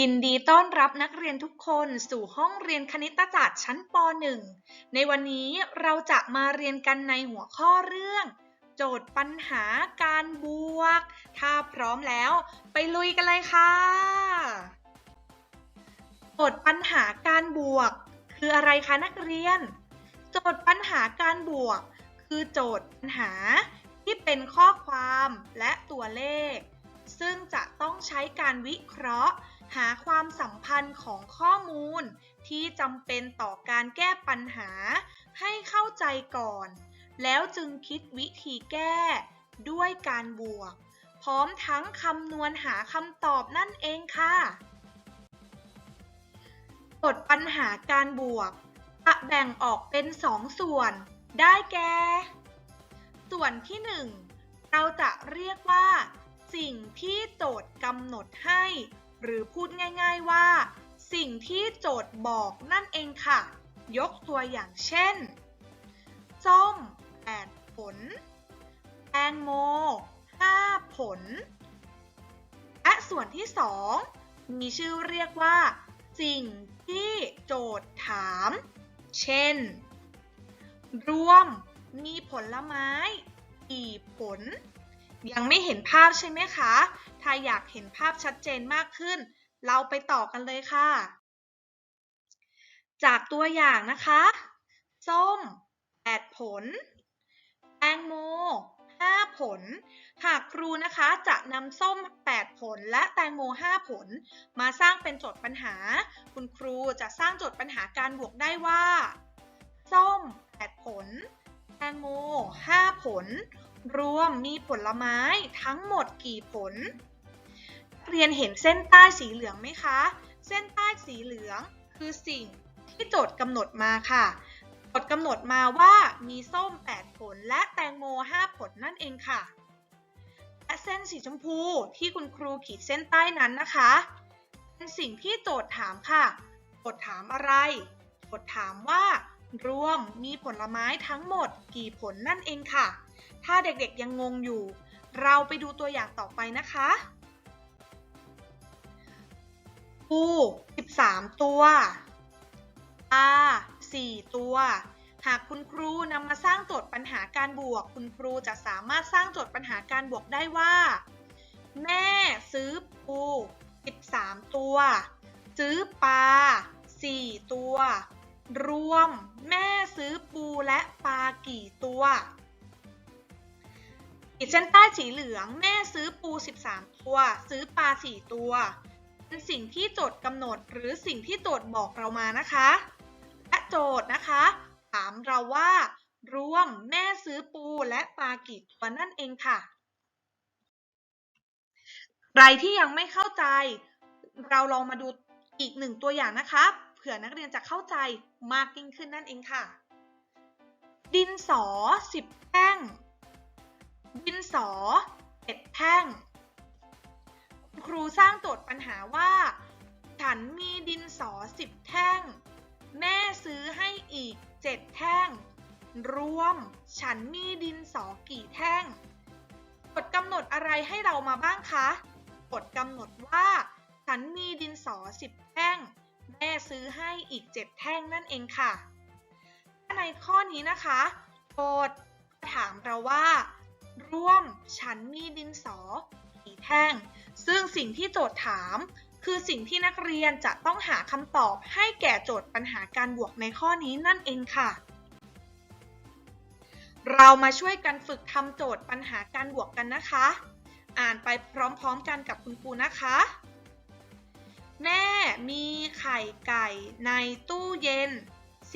ยินดีต้อนรับนักเรียนทุกคนสู่ห้องเรียนคณิตศาสตร์ชั้นป .1 ในวันนี้เราจะมาเรียนกันในหัวข้อเรื่อง โจทย์ปัญหาการบวก ถ้าพร้อมแล้ว ไปลุยกันเลยค่ะ โจทย์ปัญหาการบวก คืออะไรคะนักเรียน โจทย์ปัญหาการบวก คือโจทย์ปัญหาที่เป็นข้อความและตัวเลข ซึ่งจะต้องใช้การวิเคราะห์ หาความสัมพันธ์ของข้อมูล ที่จำเป็นต่อการแก้ปัญหา ให้เข้าใจก่อน แล้วจึงคิดวิธีแก้ ด้วยการบวก พร้อมทั้งคำนวณหาคำตอบนั่นเองค่ะกฎปัญหาการบวกจะแบ่งออกเป็นสองส่วน ได้แก่ ส่วนที่หนึ่งเราจะเรียกว่า สิ่งที่โจทย์กำหนดให้ หรือพูดง่ายๆว่า สิ่งที่โจทย์บอกนั่นเองค่ะ ยกตัวอย่างเช่น ส้ม 8 ผล แตงโม 5 ผล และส่วนที่ 2 มีชื่อเรียกว่า สิ่งที่โจทย์ถาม เช่น รวมมีผลไม้กี่ผล ยังไม่เห็นภาพใช่ไหมคะ ถ้าอยากเห็นภาพชัดเจนมากขึ้น เราไปต่อกันเลยค่ะ จากตัวอย่างนะคะ ส้ม 8 ผล แตงโม 5 ผล หากครูนะคะจะนำส้ม 8 ผลและแตงโม 5 ผล มาสร้างเป็นโจทย์ปัญหา คุณครูจะสร้างโจทย์ปัญหาการบวกได้ว่า ส้ม 8 ผล แตงโม 5 ผล รวมมีผลไม้ทั้งหมดกี่ผล เรียนเห็นเส้นใต้สีเหลืองไหมคะ เส้นใต้สีเหลืองคือสิ่งที่โจทย์กำหนดมาค่ะโจทย์กำหนดมาว่ามีส้ม 8 ผลและแตงโม 5 ผลนั่นเองค่ะ และเส้นสีชมพูที่คุณครูขีดเส้นใต้นั้นนะคะ เป็นสิ่งที่โจทย์ถามค่ะโจทย์ถามอะไรโจทย์ถามว่ารวมมีผลไม้ทั้งหมดกี่ผลนั่นเองค่ะ ถ้าเด็กๆยังงงอยู่ เราไปดูตัวอย่างต่อไปนะคะปู13 ตัวปลา4ตัว หากคุณครูนำมาสร้างโจทย์ปัญหาการบวก คุณครูจะสามารถสร้างโจทย์ปัญหาการบวกได้ว่า แม่ซื้อปู 13 ตัว ซื้อปลา 4 ตัว รวม แม่ซื้อปูและปลากี่ตัว ขีดเส้นใต้สีเหลืองแม่ซื้อปู 13 ตัว ซื้อปลา 4 ตัว เป็นสิ่งที่โจทย์กำหนดหรือสิ่งที่โจทย์บอกเรามานะคะ และโจทย์นะคะ ถามเราว่า รวมแม่ซื้อปูและปลากี่ตัวนั่นเองค่ะใครที่ยังไม่เข้าใจ เราลองมาดูอีกหนึ่งตัวอย่างนะคะเผื่อนักเรียนจะเข้าใจมากยิ่งขึ้นนั่นเองค่ะ ดินสอ 10 แท่ง สอเจ็ดแท่ง ครูสร้างโจทย์ปัญหาว่า ฉันมีดินสอ10แท่ง แม่ซื้อให้อีก7แท่ง รวม ฉันมีดินสอกี่แท่งกฎกำหนดอะไรให้เรามาบ้างคะกฎกำหนดว่า ฉันมีดินสอ10แท่ง แม่ซื้อให้อีก7แท่งนั่นเองค่ะ ในข้อนี้นะคะโจทย์ถามเราว่า ร่วม ฉันมีดินสอกี่แท่ง ซึ่งสิ่งที่โจทย์ถาม คือสิ่งที่นักเรียนจะต้องหาคำตอบให้แก่โจทย์ปัญหาการบวกในข้อนี้นั่นเองค่ะ เรามาช่วยกันฝึกทำโจทย์ปัญหาการบวกกันนะคะ อ่านไปพร้อมๆกันกับคุณครูนะคะ แม่มีไข่ไก่ในตู้เย็น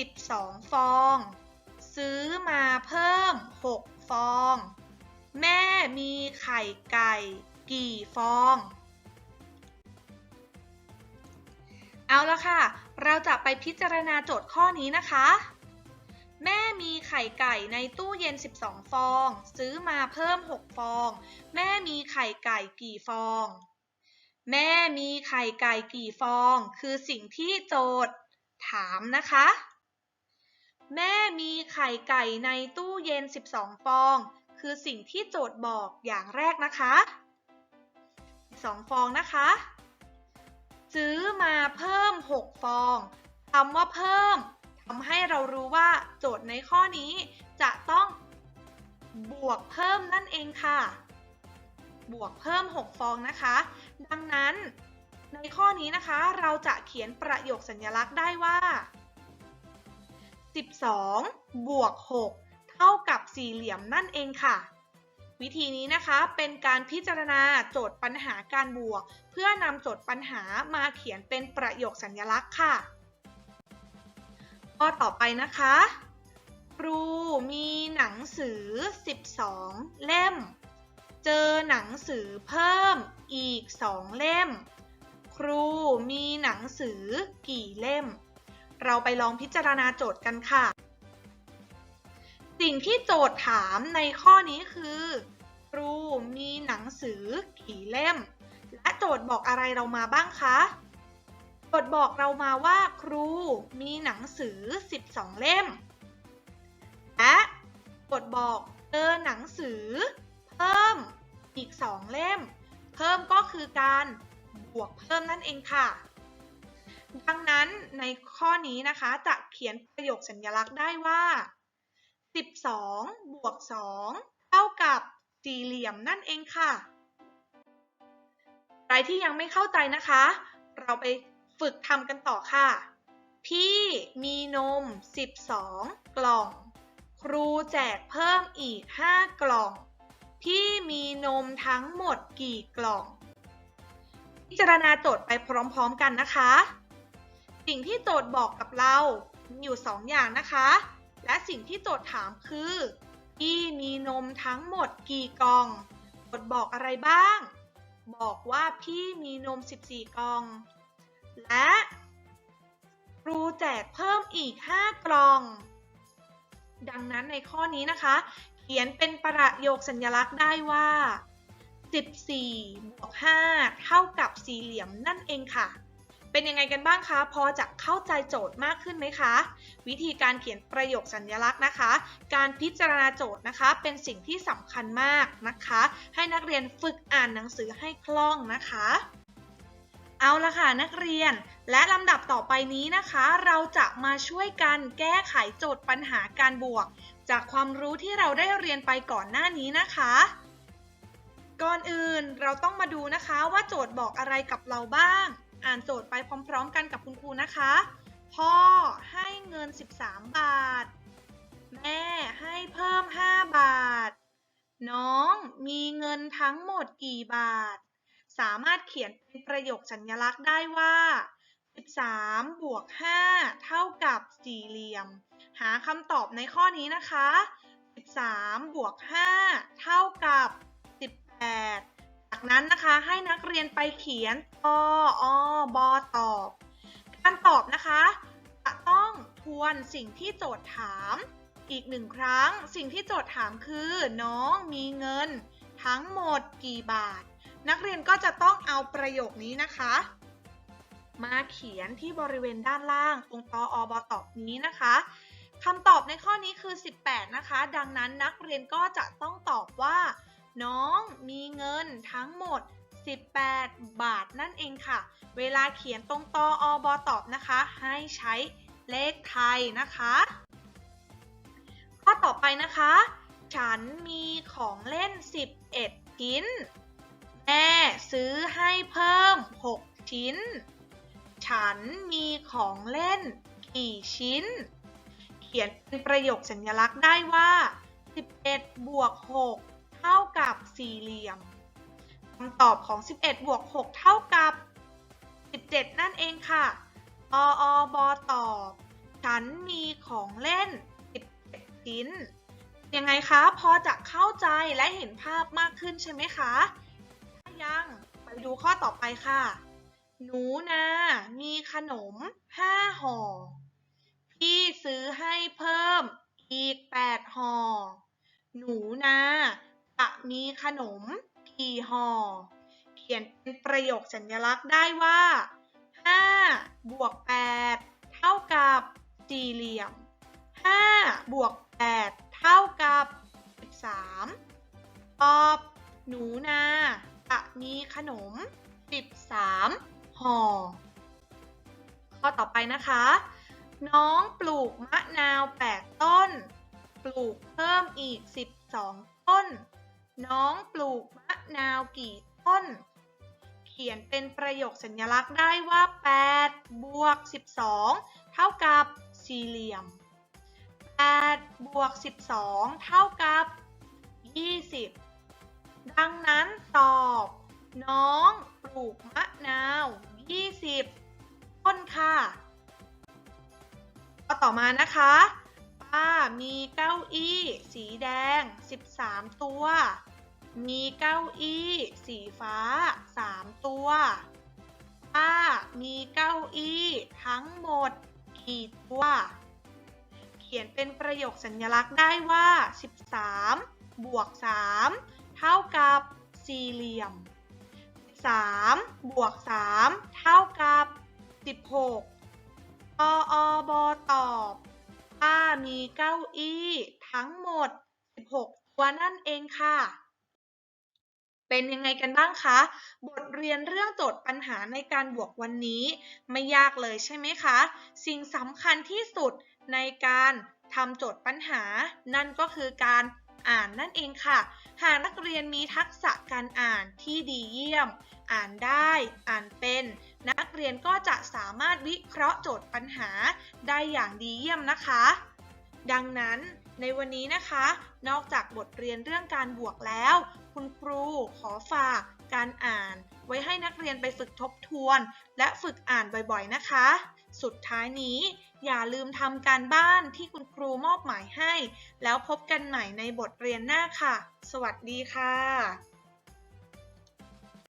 12 ฟอง ซื้อมาเพิ่ม 6 ฟอง ม่มีไข่ไก่กี่ฟอง เอาละค่ะ เราจะไปพิจารณาโจทย์ข้อนี้นะคะ แม่มีไข่ไก่ในตู้เย็น 12 ฟอง ซื้อมาเพิ่ม 6 ฟอง แม่มีไข่ไก่กี่ฟอง แม่มีไข่ไก่กี่ฟอง คือสิ่งที่โจทย์ถามนะคะแม่มีไข่ไก่ในตู้เย็น 12 ฟอง คือสิ่งที่โจทย์บอกอย่างแรกนะคะ2ฟองนะคะ ซื้อมาเพิ่ม 6 ฟองคำว่าเพิ่มทำให้เรารู้ว่าโจทย์ในข้อนี้จะต้องบวกเพิ่มนั่นเองค่ะ บวกเพิ่ม 6 ฟองนะคะ ดังนั้นในข้อนี้นะคะเราจะเขียนประโยคสัญลักษณ์ได้ว่า 12 บวก 6 เท่ากับสี่เหลี่ยมนั่นเองค่ะ วิธีนี้นะคะเป็นการพิจารณาโจทย์ปัญหาการบวก เพื่อนำโจทย์ปัญหามาเขียนเป็นประโยคสัญลักษณ์ค่ะข้อต่อไปนะคะ ครูมีหนังสือ 12 เล่ม เจอหนังสือเพิ่มอีก 2 เล่ม ครูมีหนังสือกี่เล่ม เราไปลองพิจารณาโจทย์กันค่ะ สิ่งที่โจทย์ถามในข้อนี้คือ ครูมีหนังสือกี่เล่ม และโจทย์บอกอะไรเรามาบ้างคะ โจทย์บอกเรามาว่า ครูมีหนังสือ 12 เล่ม และโจทย์บอกเจอหนังสือ เพิ่มอีก 2 เล่ม เพิ่มก็คือการบวกเพิ่มนั่นเองค่ะดังนั้นในข้อนี้นะคะจะเขียนประโยคสัญลักษณ์ได้ว่า 12 บวก 2 เท่ากับสี่เหลี่ยมนั่นเองค่ะ ใครที่ยังไม่เข้าใจนะคะ เราไปฝึกทำกันต่อค่ะ พี่มีนม 12 กล่อง ครูแจกเพิ่มอีก 5 กล่อง พี่มีนมทั้งหมดกี่กล่อง พิจารณาโจทย์ไปพร้อมๆกันนะคะ สิ่งที่โจทย์บอกกับเรา มีอยู่ 2 อย่างนะคะ และสิ่งที่โจทย์ถามคือพี่มีนมทั้งหมดกี่กล่องโจทย์บอกอะไรบ้าง บอกว่าพี่มีนม 14 กล่อง และครูแจกเพิ่มอีก 5 กล่อง ดังนั้นในข้อนี้นะคะ เขียนเป็นประโยคสัญลักษณ์ได้ว่า 14บวก5เท่ากับสี่เหลี่ยมนั่นเองค่ะ เป็นยังไงกันบ้างคะ พอจะเข้าใจโจทย์มากขึ้นไหมคะ วิธีการเขียนประโยคสัญลักษณ์นะคะ การพิจารณาโจทย์นะคะ เป็นสิ่งที่สำคัญมากนะคะ ให้นักเรียนฝึกอ่านหนังสือให้คล่องนะคะเอาละค่ะนักเรียนและลำดับต่อไปนี้นะคะ เราจะมาช่วยกันแก้ไขโจทย์ปัญหาการบวก จากความรู้ที่เราได้เรียนไปก่อนหน้านี้นะคะ ก่อนอื่นเราต้องมาดูนะคะว่าโจทย์บอกอะไรกับเราบ้าง อ่านโจทย์ไปพร้อมๆ กันกับคุณครูนะคะ พ่อให้เงิน 13 บาท แม่ให้เพิ่ม 5 บาท น้องมีเงินทั้งหมดกี่บาท สามารถเขียนเป็นประโยคสัญลักษณ์ได้ว่า 13 บวก 5 เท่ากับสี่เหลี่ยม หาคำตอบในข้อนี้นะคะ 13 บวก 5 เท่ากับ 18 นั้นนะคะให้นักเรียนไปเขียนปออบอตอบ การตอบนะคะจะต้องทวนสิ่งที่โจทย์ถาม อีกหนึ่งครั้ง สิ่งที่โจทย์ถามคือน้องมีเงิน ทั้งหมดกี่บาท นักเรียนก็จะต้องเอาประโยคนี้นะคะ มาเขียนที่บริเวณด้านล่างตรงตออบอตอบนี้นะคะคำตอบในข้อนี้คือ 18 นะคะ ดังนั้นนักเรียนก็จะต้องตอบว่า น้องมีเงินทั้งหมด 18 บาทนั่นเองค่ะ เวลาเขียนตรงตออบอตอบนะคะ ให้ใช้เลขไทยนะคะ ข้อต่อไปนะคะ ฉันมีของเล่น 11 ชิ้น แม่ซื้อให้เพิ่ม 6 ชิ้น ฉันมีของเล่นกี่ชิ้น เขียนเป็นประโยคสัญลักษณ์ได้ว่า 11 บวก 6 เท่ากับสี่เหลี่ยมคำตอบของ 11บวก6เท่ากับ 17 นั่นเองค่ะออบอตอบ ฉันมีของเล่น11ชิ้น ยังไงคะ พอจะเข้าใจและเห็นภาพมากขึ้นใช่ไหมคะ ถ้ายังไปดูข้อต่อไปค่ะ หนูนามีขนม 5ห่อ พี่ซื้อให้เพิ่มอีก 8ห่อ หนูนา จะมีขนมกี่ห่อ เขียนเป็นประโยคสัญลักษณ์ได้ว่า 5 บวก 8 เท่ากับสี่เหลี่ยม 5 บวก 8 เท่ากับ 13 ตอบ หนูนาจะมีขนม 13 ห่อ ข้อต่อไปนะคะ น้องปลูกมะนาว 8 ต้น ปลูกเพิ่มอีก 12 ต้น น้องปลูกมะนาวกี่ต้น เขียนเป็นประโยคสัญลักษณ์ได้ว่า 8 บวก 12 เท่ากับสี่เหลี่ยม 8 บวก 12 เท่ากับ 20 ดังนั้นตอบ น้องปลูกมะนาว 20 ต้นค่ะ ต่อมานะคะ มีเก้าอี้สีแดง 13 ตัว มีเก้าอี้สีฟ้า 3 ตัว ป้ามีเก้าอี้ทั้งหมดกี่ตัว เขียนเป็นประโยคสัญลักษณ์ได้ว่า 13 บวก 3 เท่ากับสี่เหลี่ยม 3 บวก 3 เท่ากับ 16 ปออบตอบ ป้ามีเก้าอี้ทั้งหมด 16 ตัวนั่นเองค่ะ เป็นยังไงกันบ้างคะ บทเรียนเรื่องโจทย์ปัญหาในการบวกวันนี้ ไม่ยากเลยใช่ไหมคะ สิ่งสำคัญที่สุดในการทำโจทย์ปัญหา นั่นก็คือการอ่านนั่นเองค่ะ หากนักเรียนมีทักษะการอ่านที่ดีเยี่ยม อ่านได้ อ่านเป็น นักเรียนก็จะสามารถวิเคราะห์โจทย์ปัญหาได้อย่างดีเยี่ยมนะคะ ดังนั้นในวันนี้นะคะ นอกจากบทเรียนเรื่องการบวกแล้ว คุณครูขอฝากการอ่าน ไว้ให้นักเรียนไปฝึกทบทวน และฝึกอ่านบ่อยๆนะคะ สุดท้ายนี้อย่าลืมทำการบ้านที่คุณครูมอบหมายให้ แล้วพบกันใหม่ในบทเรียนหน้าค่ะ สวัสดีค่ะ